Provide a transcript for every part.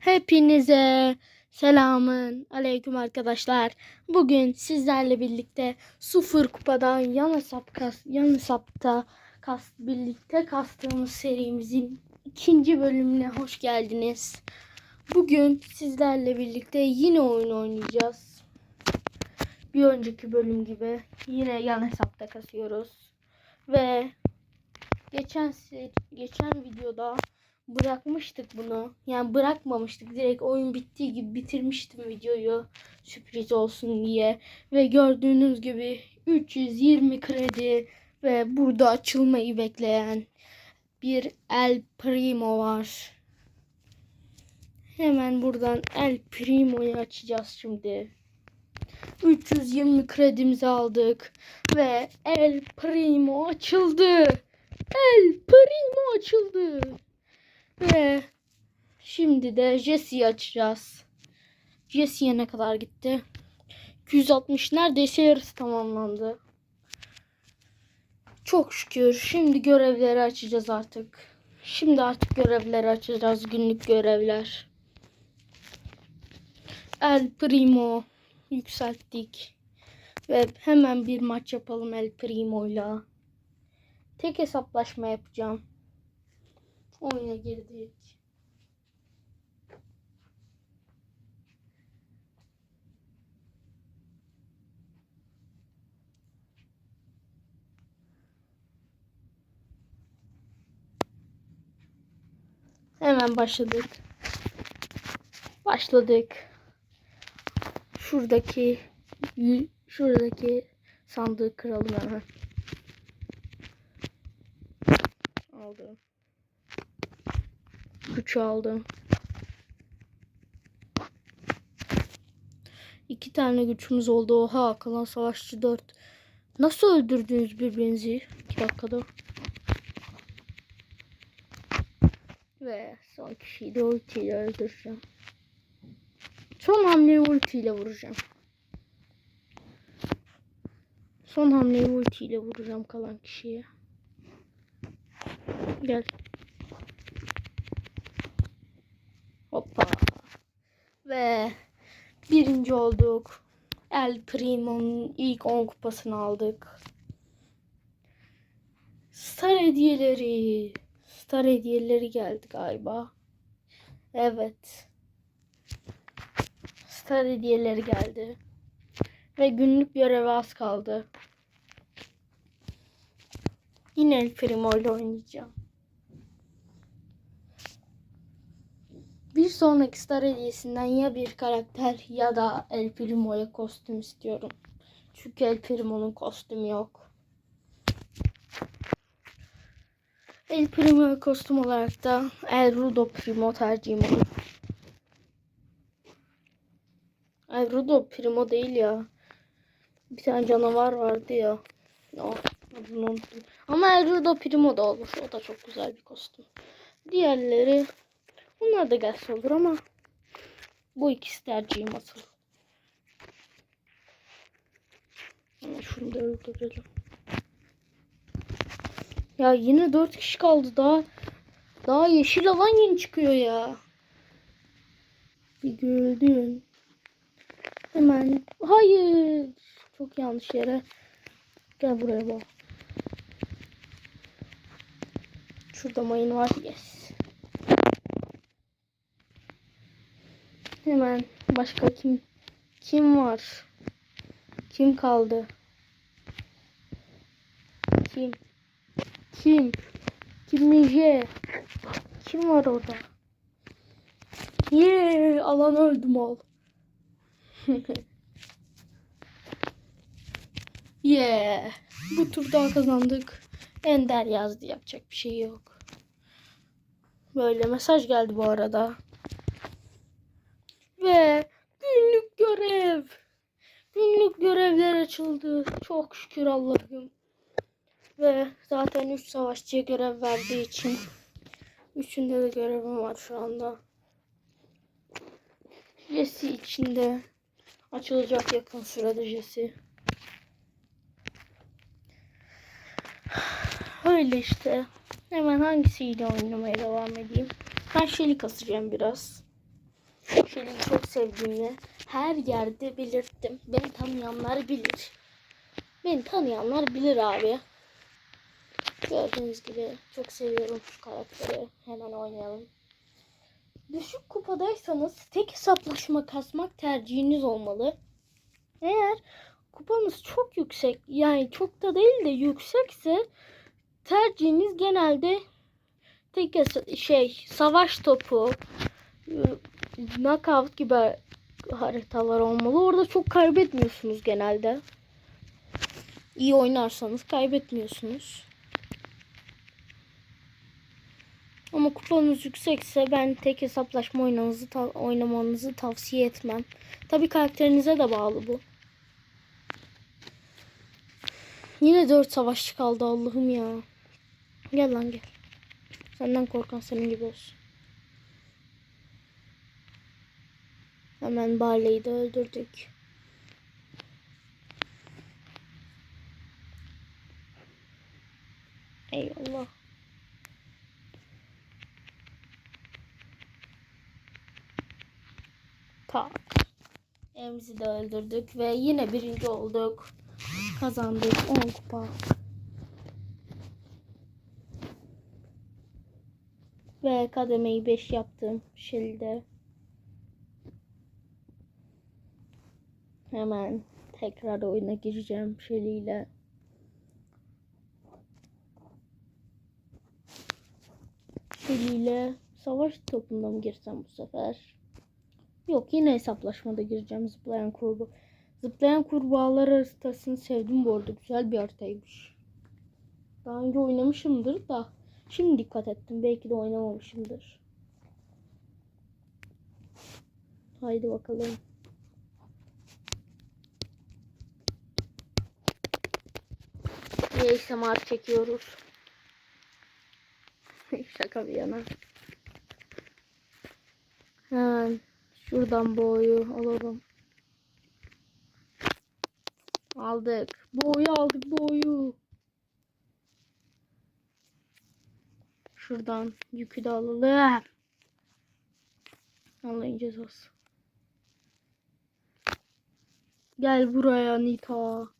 Hepinize selamın aleyküm arkadaşlar. Bugün sizlerle birlikte sıfır kupadan yan hesap kas, yan hesapta kas, birlikte kastığımız serimizin ikinci bölümüne hoş geldiniz. Bugün sizlerle birlikte yine oyun oynayacağız. Bir önceki bölüm gibi yine yan hesapta kasıyoruz. Ve geçen geçen videoda bırakmıştık bunu. Yani bırakmamıştık. Direkt oyun bittiği gibi bitirmiştim videoyu. Sürpriz olsun diye. Ve gördüğünüz gibi 320 kredi ve burada açılmayı bekleyen bir El Primo var. Hemen buradan El Primo'yu açacağız şimdi. 320 kredimizi aldık ve El Primo açıldı. El Primo açıldı. Ve şimdi de Jesse'yi açacağız. Jesse'ye ne kadar gitti? 260 neredeyse yarısı tamamlandı. Çok şükür. Şimdi görevleri açacağız artık. Şimdi artık görevleri açacağız. Günlük görevler. El Primo yükselttik. Ve hemen bir maç yapalım El Primo'yla. Tek hesaplaşma yapacağım. Oyuna girdik. Hemen başladık. Başladık. Şuradaki şuradaki sandığı kıralım hemen. Aldım. Gücü aldım. İki tane güçümüz oldu. Oha kalan savaşçı dört. Nasıl öldürdünüz birbirinizi? İki dakikada. Ve son kişiyi de ultiyle öldüreceğim. Son hamleyi ultiyle vuracağım. Son hamleyi ultiyle vuracağım kalan kişiye. Gel. Ve birinci olduk. El Primo'nun ilk 10 kupasını aldık. Star hediyeleri. Star hediyeleri geldi galiba. Evet. Star hediyeleri geldi. Ve günlük göreve az kaldı. Yine El Primo ile oynayacağım. Bir sonraki star hediyesinden ya bir karakter ya da El Primo'ya kostüm istiyorum. Çünkü El Primo'nun kostümü yok. El Primo'ya kostüm olarak da El Rudo Primo tercihim olur. El Rudo Primo değil ya. Bir tane canavar vardı ya. O, adını unuttum. Ama El Rudo Primo da olur. O da çok güzel bir kostüm. Diğerleri Bunlar da gelse olur ama bu ikisi tercihim asıl. Hemen şunu da öldürelim. Ya yine dört kişi kaldı daha. Daha yeşil alan yeni çıkıyor ya. Bir gördün. Hemen. Hayır. Çok yanlış yere. Gel buraya bak. Şurada mayın var. Yes. Hemen başka kim kim var? Kim kaldı? Kim? Kim? Kim Nije? Kim var orada? Yeee alan öldüm ol. yeah. Bu tur daha kazandık. Ender yazdı yapacak bir şey yok. Böyle mesaj geldi bu arada. Ve günlük görev. Günlük görevler açıldı. Çok şükür Allah'ım. Ve zaten 3 savaşçıya görev verdiği için üçünde de görevim var şu anda. Jesse içinde açılacak yakın sürede Jesse. Öyle işte. Hemen hangisiyle oynamaya devam edeyim? Ben Shelly kasacağım biraz. Şeli'yi çok sevdiğimi her yerde belirttim. Beni tanıyanlar bilir. Beni tanıyanlar bilir abi. Gördüğünüz gibi çok seviyorum şu karakteri. Hemen oynayalım. Düşük kupadaysanız tek hesaplaşma kasmak tercihiniz olmalı. Eğer kupanız çok yüksek yani çok da değil de yüksekse tercihiniz genelde tek şey savaş topu knockout gibi haritalar olmalı. Orada çok kaybetmiyorsunuz genelde. İyi oynarsanız kaybetmiyorsunuz. Ama kupanız yüksekse ben tek hesaplaşma oynamanızı, ta- oynamanızı tavsiye etmem. Tabi karakterinize de bağlı bu. Yine 4 savaşçı kaldı Allah'ım ya. Gel lan gel. Senden korkan senin gibi olsun. Hemen Barley'i de öldürdük. Eyvallah. Tak. Emzi de öldürdük ve yine birinci olduk. Kazandık 10 kupa. Ve kademeyi 5 yaptım Shell'de. Hemen tekrar oyuna gireceğim. Shelly ile savaş topunda mı girsem bu sefer? Yok yine hesaplaşmada gireceğim zıplayan kurbu. Zıplayan kurbağalar haritasını sevdim bu arada. Güzel bir haritaymış. Daha önce oynamışımdır da. Şimdi dikkat ettim. Belki de oynamamışımdır. Haydi bakalım. ASMR çekiyoruz. Şaka bir yana. Hemen şuradan boyu alalım. Aldık. Boyu aldık boyu. Şuradan yükü de alalım. Allah'ın cezası. Gel buraya Nita.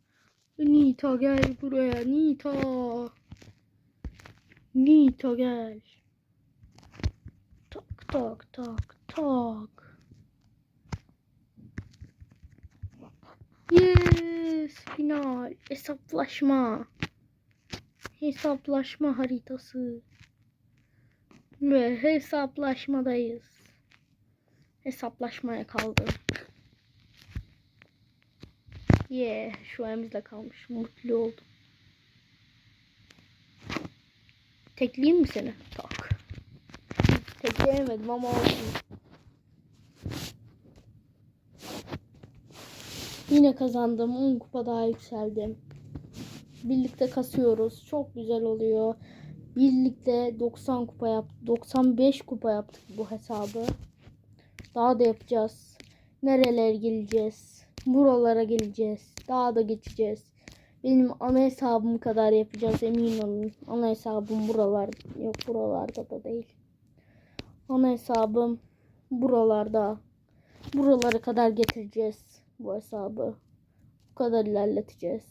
Nita gel buraya Nita. Nita gel. Tak tak tak tak. Yes final hesaplaşma. Hesaplaşma haritası. Ve hesaplaşmadayız. Hesaplaşmaya kaldı. Yeah, şu elimizde kalmış. Mutlu oldum. Tekleyeyim mi seni? Tak. Tekleyemedim ama olsun. Yine kazandım. 10 kupa daha yükseldim. Birlikte kasıyoruz. Çok güzel oluyor. Birlikte 90 kupa yap 95 kupa yaptık bu hesabı. Daha da yapacağız. Nerelere geleceğiz? Buralara geleceğiz. Daha da geçeceğiz. Benim ana hesabım kadar yapacağız emin olun. Ana hesabım buralar yok buralarda da değil. Ana hesabım buralarda. Buralara kadar getireceğiz bu hesabı. Bu kadar ilerleteceğiz.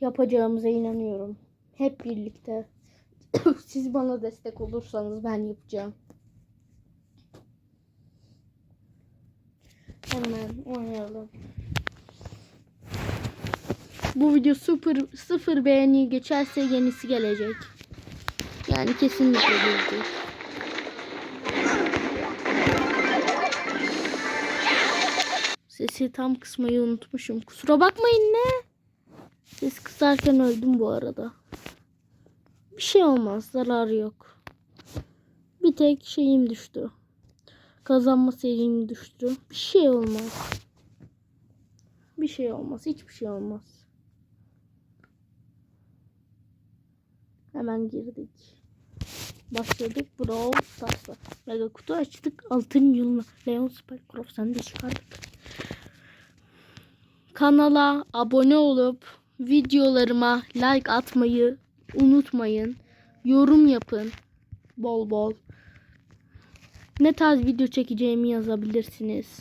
Yapacağımıza inanıyorum. Hep birlikte. Siz bana destek olursanız ben yapacağım. Hemen oynayalım. Bu video sıfır, sıfır beğeni geçerse yenisi gelecek. Yani kesinlikle gelecek. Sesi tam kısmayı unutmuşum. Kusura bakmayın ne? Ses kısarken öldüm bu arada. Bir şey olmaz. Zararı yok. Bir tek şeyim düştü. Kazanma serim düştü. Bir şey olmaz. Bir şey olmaz. Hiçbir şey olmaz. Hemen girdik. Başladık. Brawl Stars'la. Mega kutu açtık. Altın yılına. Leon Spycroft sen de çıkardık. Kanala abone olup videolarıma like atmayı unutmayın. Yorum yapın. Bol bol. Ne tarz video çekeceğimi yazabilirsiniz.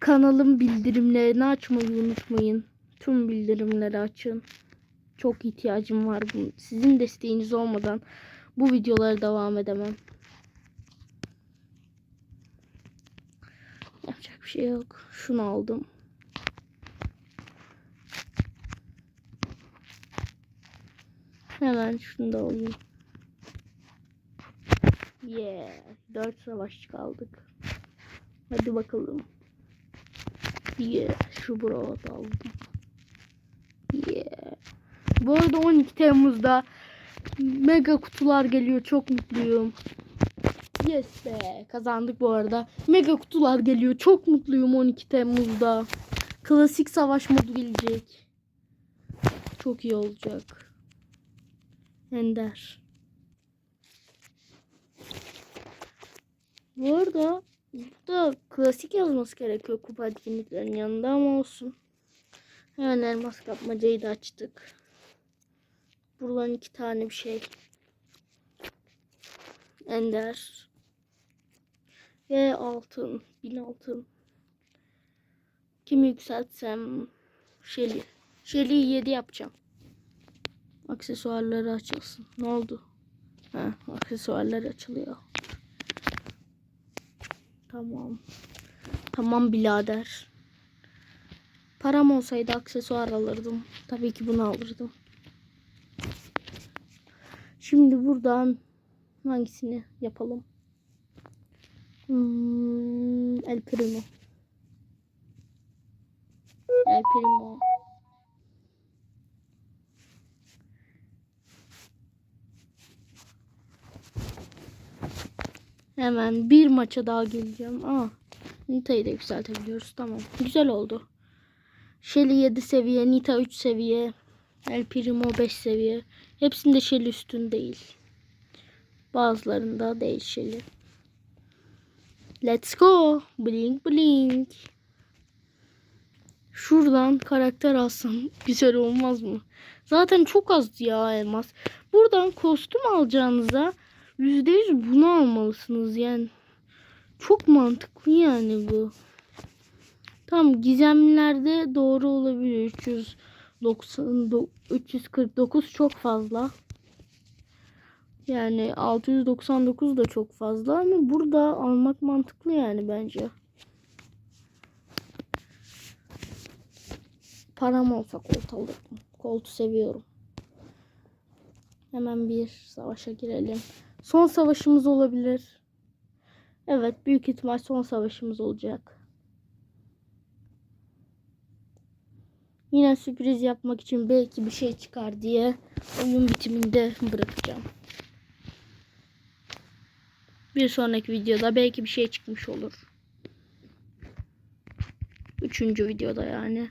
Kanalın bildirimlerini açmayı unutmayın. Tüm bildirimleri açın. Çok ihtiyacım var. Sizin desteğiniz olmadan bu videolara devam edemem. Yapacak bir şey yok. Şunu aldım. Hemen şunu da alayım. Yeah. Dört savaşçı kaldık. Hadi bakalım. Yeah. Şu broad aldım. Yeah. Bu arada 12 Temmuz'da mega kutular geliyor. Çok mutluyum. Yes be. Kazandık bu arada. Mega kutular geliyor. Çok mutluyum 12 Temmuz'da. Klasik savaş modu gelecek. Çok iyi olacak. Ender. Bu arada burada klasik yazması gerekiyor kupa etkinliklerinin yanında ama olsun. Hemen elmas kapmacayı da açtık. Buradan iki tane bir şey. Ender. Ve altın. Bin altın. Kimi yükseltsem Shelly. Shelly'yi 7 yapacağım. Aksesuarları açılsın. Ne oldu? Ha, aksesuarlar açılıyor. Tamam. Tamam birader. Param olsaydı aksesuar alırdım. Tabii ki bunu alırdım. Şimdi buradan hangisini yapalım? Hmm, El Primo. El Primo. Hemen bir maça daha geleceğim. Aa, Nita'yı da yükseltebiliyoruz. Tamam. Güzel oldu. Shelly 7 seviye, Nita 3 seviye, El Primo 5 seviye. Hepsinde Shelly üstün değil. Bazılarında değil Shelly. Let's go. Blink blink. Şuradan karakter alsam güzel olmaz mı? Zaten çok az ya elmas. Buradan kostüm alacağınıza %100 bunu almalısınız yani. Çok mantıklı yani bu. Tamam gizemlilerde doğru olabilir. 390 349 çok fazla. Yani 699 da çok fazla ama burada almak mantıklı yani bence. Param olsa kolt alırdım. Koltu seviyorum. Hemen bir savaşa girelim. Son savaşımız olabilir. Evet büyük ihtimal son savaşımız olacak. Yine sürpriz yapmak için belki bir şey çıkar diye oyun bitiminde bırakacağım. Bir sonraki videoda belki bir şey çıkmış olur. Üçüncü videoda yani.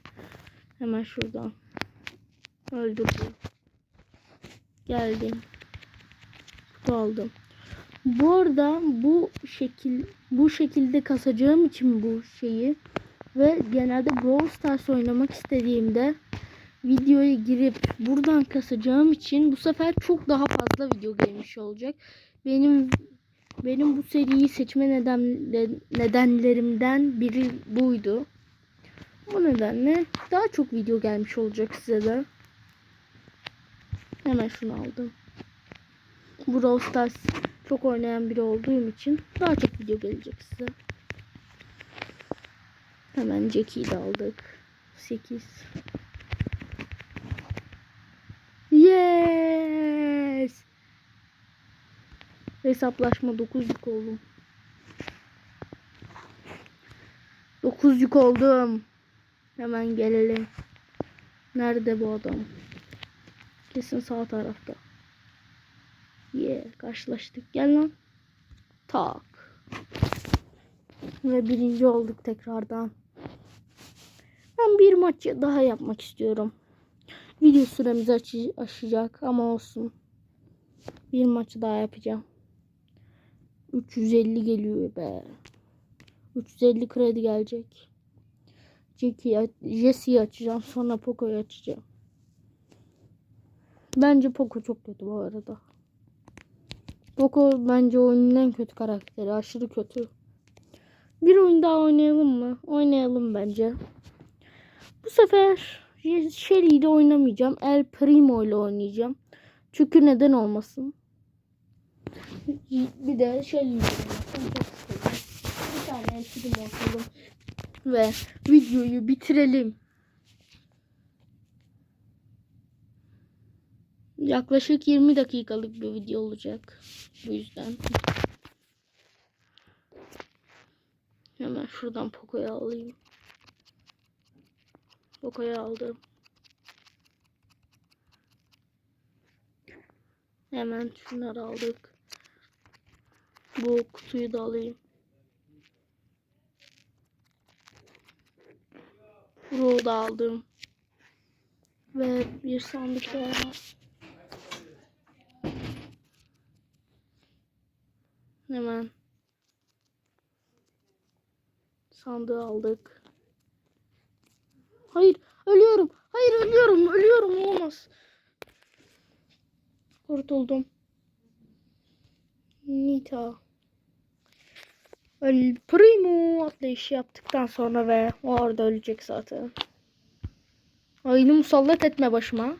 Hemen şuradan. Öldürdüm. Geldim. Aldım. Bu arada bu şekil bu şekilde kasacağım için bu şeyi ve genelde Brawl Stars oynamak istediğimde videoya girip buradan kasacağım için bu sefer çok daha fazla video gelmiş olacak. Benim benim bu seriyi seçme neden, nedenlerimden biri buydu. Bu nedenle daha çok video gelmiş olacak size de. Hemen şunu aldım. Brawl Stars çok oynayan biri olduğum için daha çok video gelecek size. Hemen Jackie'yi de aldık. 8. Yes! Hesaplaşma 9 yük oldum. 9 yük oldum. Hemen gelelim. Nerede bu adam? Kesin sağ tarafta. Karşılaştık. Gel lan. Tak. Ve birinci olduk tekrardan. Ben bir maç daha yapmak istiyorum. Video süremizi aç aşacak ama olsun. Bir maç daha yapacağım. 350 geliyor be. 350 kredi gelecek. Jesse'yi açacağım. Sonra Poco'yu açacağım. Bence Poco çok kötü bu arada. Poco bence oyunun en kötü karakteri. Aşırı kötü. Bir oyun daha oynayalım mı? Oynayalım bence. Bu sefer Shelly ile oynamayacağım. El Primo ile oynayacağım. Çünkü neden olmasın? Bir de Shelly ile. Bir tane El Primo. Ve videoyu bitirelim. Yaklaşık 20 dakikalık bir video olacak. Bu yüzden. Hemen şuradan Poco'yu alayım. Poco'yu aldım. Hemen şunları aldık. Bu kutuyu da alayım. Bunu da aldım. Ve bir sandık daha. Hemen sandığı aldık. Hayır, ölüyorum. Hayır, ölüyorum. Ölüyorum. Olmaz. Kurtuldum. Nita. El Primo atlayışı yaptıktan sonra ve orada ölecek zaten. Ayını musallat etme başıma.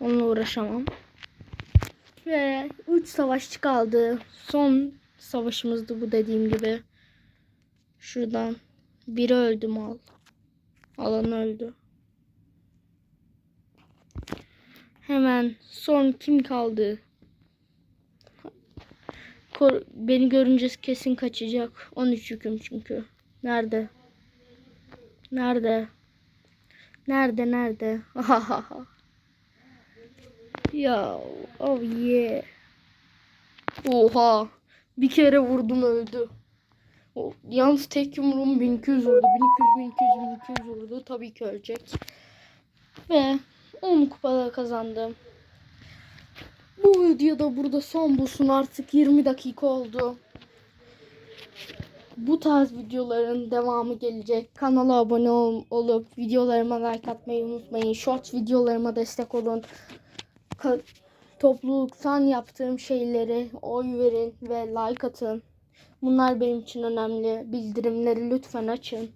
Onunla uğraşamam. Ve 3 savaşçı kaldı. Son savaşımızdı bu dediğim gibi. Şuradan biri öldü mal. Alan öldü. Hemen son kim kaldı? Kor beni görünce kesin kaçacak. 13 yüküm çünkü. Nerede? Nerede? Nerede nerede? ya oh yeah. Oha. Bir kere vurdum öldü. O, yalnız tek yumruğum 1200 vurdu. 1200 1200 1200 vurdu. Tabii ki ölecek. Ve 10 kupada kazandım. Bu videoda burada son bulsun artık 20 dakika oldu. Bu tarz videoların devamı gelecek. Kanala abone ol, olup videolarıma like atmayı unutmayın. Short videolarıma destek olun. Topluluktan yaptığım şeyleri oy verin ve like atın. Bunlar benim için önemli. Bildirimleri lütfen açın.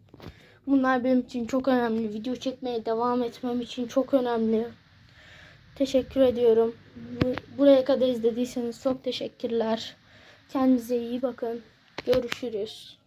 Bunlar benim için çok önemli. Video çekmeye devam etmem için çok önemli. Teşekkür ediyorum. Bu- Buraya kadar izlediyseniz çok teşekkürler. Kendinize iyi bakın. Görüşürüz.